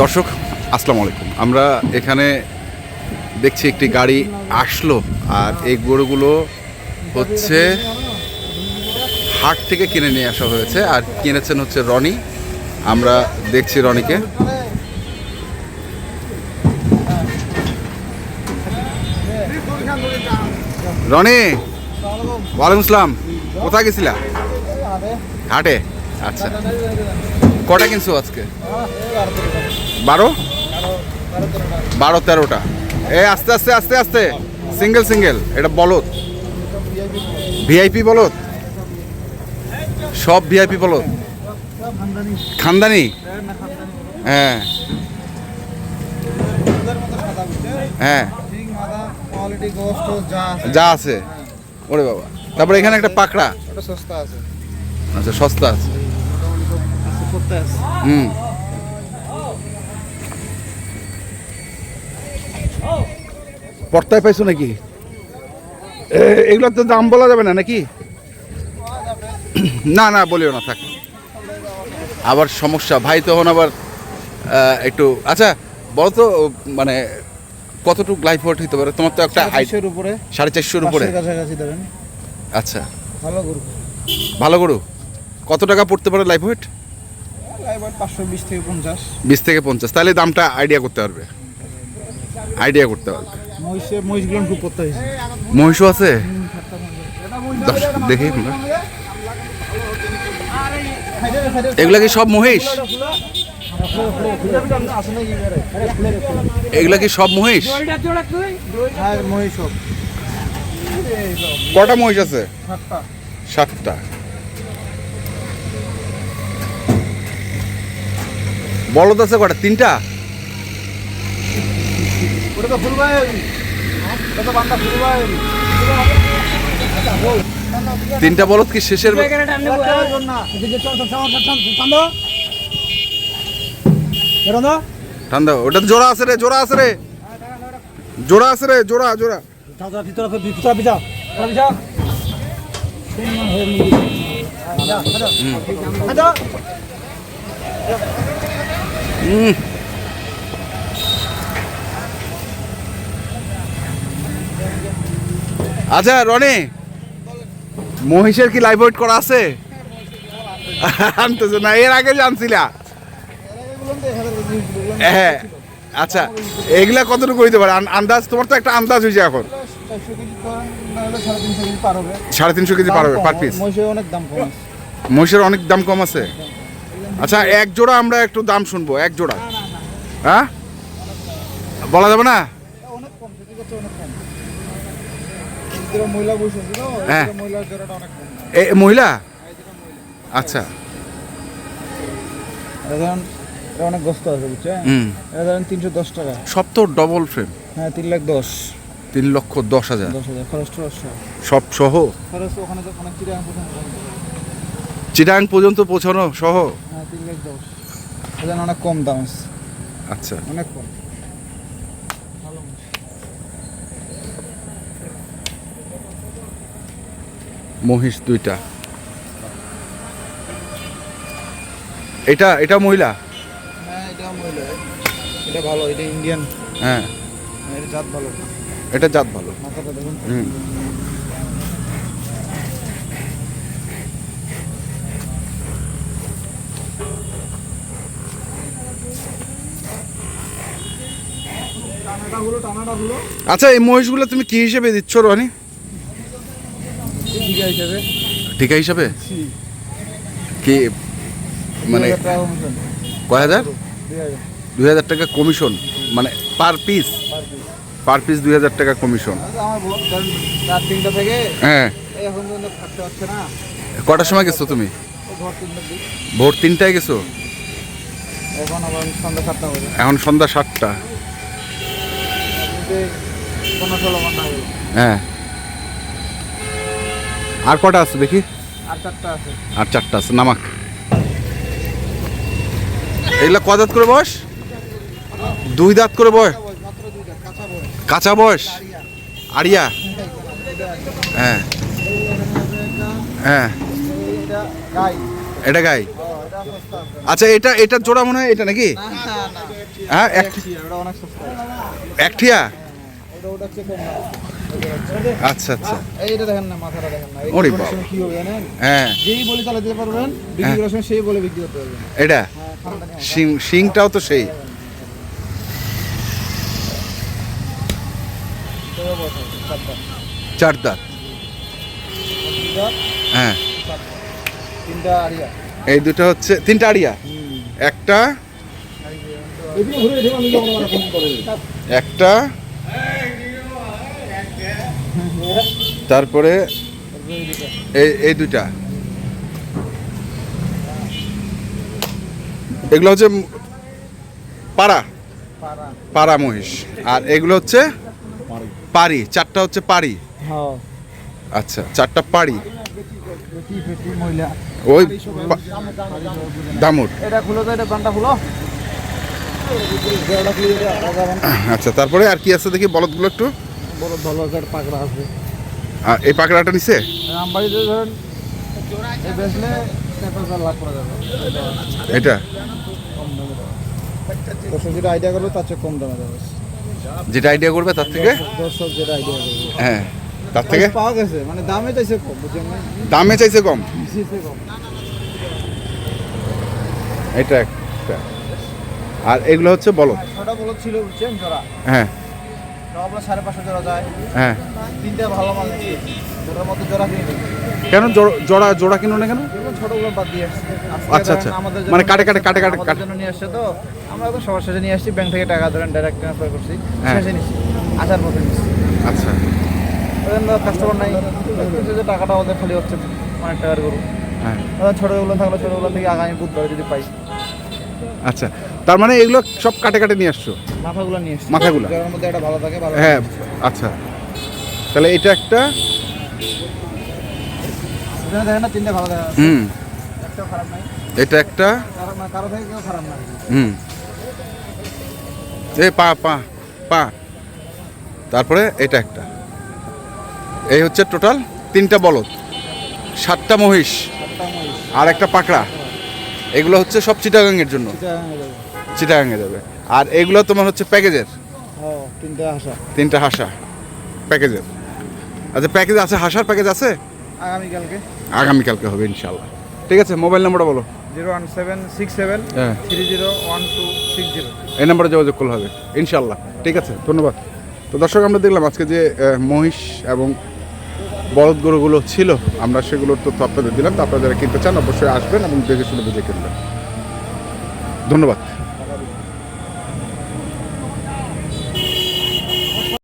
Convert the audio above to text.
দর্শক, আসসালামু আলাইকুম। আমরা এখানে দেখছি একটি গাড়ি আসলো আর এই গরুগুলো হচ্ছে হাট থেকে কিনে নিয়ে আসা হয়েছে আর কিনেছেন হচ্ছে রনি। আমরা দেখছি রনিকে। রনি, ওয়ালাইকুম আসসালাম। কোথায় গেছিলা? হাটে? আচ্ছা। কটা কিনছো আজকে? বারো? বারো তেরোটা। এ আস্তে আস্তে আস্তে আস্তে। Single single. এটা বলত ভিআইপি বলত সব ভিআইপি বলত খানদানি? হ্যাঁ। হ্যাঁ। যা আছে। যা আছে ওরে বাবা। তারপরে এখানে একটা পাকড়া। সস্তা আছে। আচ্ছা সস্তা আছে। করতে আছে হুম। পর্তায় পাইছো নাকি? এগুলোর তো দাম বলা যাবে না নাকি? না না বলিও না থাক। আবার সমস্যা ভাই তখন আবার একটু আচ্ছা বলো তো মানে কতটুকু লাইফ ওয়েট হতে পারে? তোমার তো একটা চারশোর উপরে। সাড়ে চারশোর উপরে। আচ্ছা। ভালো গরু। ভালো গরু? কত টাকা পড়তে পারে লাইফ ওয়েট পাঁচশো বিশ থেকে পঞ্চাশ। বিশ থেকে পঞ্চাশ। তাহলে দামটা আইডিয়া করতে পারবে। আইডিয়া করতে পারবে। মহিষের মহিষগুলো খুব করতে হয়েছে মহিষও আছে? দেখি এগুলা কি সব মহিষ? এগুলা কি সব মহিষ? হ্যাঁ মহিষ কটা মহিষ আছে? সাতটা। বলদ আছে কটা? তিনটা? ওটা তো ফুল ভাই তো বান্দা ফুল ভাই তিনটা বলদ কি শেষের ঠান্ডা ওটা তো জোড়া আছে রে জোড়া আছে রে। জোড়া আছে রে জোড়া জোড়া। হুম। আচ্ছা রনি মহিষের কি লাইভ ওয়েট করা আছে? আনতেছে না এর আগে জানছিলা হ্যাঁ আচ্ছা এগুলা কতটুকু হইতে পারে? আন্দাজ তোমার তো একটা আন্দাজ হয়েছে এখন। সাড়ে তিনশো কেজি পার হবে। পার পিস মহিষের অনেক দাম কম আছে? আচ্ছা এক জোড়া আমরা একটু দাম শুনব এক জোড়া। হ্যাঁ? বলা যাবে না? হ্যাঁ। মহিলা? আচ্ছা। অনেক গোস্ত আছে বুঝছেন? এটা ধরেন তিনশো দশ টাকা। সব তো ডবল ফ্রেম হ্যাঁ তিন লাখ দশ। তিন লক্ষ দশ হাজার। দশ হাজার খরচ টরচ সব। সহ? খরচ ওখানে অনেক পর্যন্ত চিটাং পর্যন্ত পৌঁছানো সহ? তিন লাখ দশ। এখানে অনেক কম দাম আছে। আচ্ছা। অনেক কম। মহিষ দুইটা। এটা এটা মহিলা? হ্যাঁ এটা মহিলা। এটা ভালো এটা ইন্ডিয়ান হ্যাঁ এটা জাত ভালো। এটা জাত ভালো। মাথাটা দেখুন। হুম। আচ্ছা এই মহিষগুলো তুমি কি হিসেবে দিচ্ছ রনি ঠিক হিসাবে। কি মানে কয় হাজার? দুই হাজার। টাকা কমিশন মানে পার পিস? Per piece. দুই হাজার টাকা কমিশন। আচ্ছা, হ্যাঁ। কটার সময় গেছো তুমি? ভোর তিনটায় গেছো? এখন সন্ধ্যা সাতটা। পনেরো ষোলো ঘণ্টা হয়ে হ্যাঁ। আর কটা আছে দেখি? আর চারটা আছে। আর চারটা আছে নামাক। এগুলা ক দাঁত করে বয়স? দুই দাঁত করে বয়স? মাত্র কাঁচা বয়স? আড়িয়া। হ্যাঁ। হ্যাঁ। এটা গাই। আচ্ছা এটা এটা জোড়া মনে হয় এটা নাকি। হ্যাঁ একটিয়া আচ্ছা আচ্ছা। এইটা দেখেন না মাথাটা দেখেন না। ওরে বাবা। কি হবে জানেন? হ্যাঁ। যেই বলে চালাতে পারবেন বিক্রি করার সময় সেই বলে বিক্রি করতে পারবেন। এটা? হ্যাঁ শিং শিংটাও তো সেই। চার দাঁত। হ্যাঁ। তিনটা আড়িয়া। এই দুটো হচ্ছে তিনটা আড়িয়া? একটা? একটা তারপরে এই এই দুইটা। এগুলো হচ্ছে পাড়া। পাড়া। মহিষ। আর এগুলো হচ্ছে পাড়ি। চারটা হচ্ছে পাড়ি। হ্যাঁ। আচ্ছা চারটা পাড়ি। ওই দামুর এটা খুলো তো এটা বানটা খুলো এটা খুলে এটা আলাদা বান। আচ্ছা তারপরে আর কি আছে দেখি? বলদগুলো একটু। বড় ভালো একটা পাকড়া আছে। আর এই পাকড়াটা নিছে? আমবাড়িতে ধরেন বেচলে এটা? দর্শক যেটা আইডিয়া করবে তার চেয়ে কম দামে যাবে যেটা আইডিয়া করবে তার থেকে? দর্শক যেটা আইডিয়া করবে। হ্যাঁ তার থেকে? পাওয়া গেছে মানে দামে চাইছে কম বুঝছেন দামে চাইছে কম? চাইছে কম। এটা একটা। আর এগুলো হচ্ছে বলদ। ছটা বলদ ছিল বুঝছেন জোড়া। হ্যাঁ। সাড়ে পাঁচশো জোড়া যায়। হ্যাঁ। তিনটা ভালো মাল জোড়ার জোড়া কিনে কেন জোড়া- জোড়া কিনো না কেন? ছোটগুলো বাদ দিয়ে আচ্ছা, আচ্ছা। মানে কাটে কাটে কাটে কাটে নিয়ে আসছে তো। আমরা তো সবার শেষে নিয়ে আসছি ব্যাংক থেকে টাকা ধরেন ডাইরেক্ট ট্রান্সফার করছি। হ্যাঁ। শেষে নিচ্ছি আসার পথে নিচ্ছি আচ্ছা। কাস্টমার নাই। যে টাকাটা ওদের খালি হচ্ছে অনেক টাকার গরু। হ্যাঁ। থাকলে ছোটগুলো থেকে আগামী বুধবার যদি পাই। আচ্ছা। তার মানে এগুলো সব কাটে কাটে নিয়ে আসছো? মাথাগুলো নিয়ে আসছি। মাথাগুলো? মধ্যে একটা ভালো থাকে ভালো হ্যাঁ আচ্ছা। তাহলে এটা একটা? দেখেন না তিনটে ভালো দেখা হুম। একটাও খারাপ নাই। এটা একটা? কারও থেকে কেউ খারাপ না হুম। এই পা পা পা। তারপরে এটা একটা। এই হচ্ছে টোটাল তিনটা বলদ। সাতটা মহিষ। সাতটা মহিষ। আর একটা পাকড়া। এগুলো হচ্ছে সব চিটাগাংয়ের জন্য। হয়ে যাবে। আর এগুলো তোমার হচ্ছে প্যাকেজের? ও তিনটে হাসা। তিনটা হাসা প্যাকেজের। আচ্ছা প্যাকেজ আছে হাসার প্যাকেজ আছে? আগামীকালকে আগামীকালকে হবে ইনশাল্লাহ ঠিক আছে মোবাইল নাম্বারটা বলো। Zero one seven six seven হ্যাঁ। Three zero one two six zero. এই নাম্বারে যোগাযোগ করলে হবে ইনশাল্লাহ ঠিক আছে ধন্যবাদ। তো দর্শক আমরা দেখলাম আজকে যে মহিষ এবং বলদ গরুগুলো ছিল আমরা সেগুলোর তথ্য আপনাদের দিলাম। তো আপনারা যারা কিনতে চান অবশ্যই আসবেন এবং দেখে শুনে বুঝে কিনবেন। ধন্যবাদ।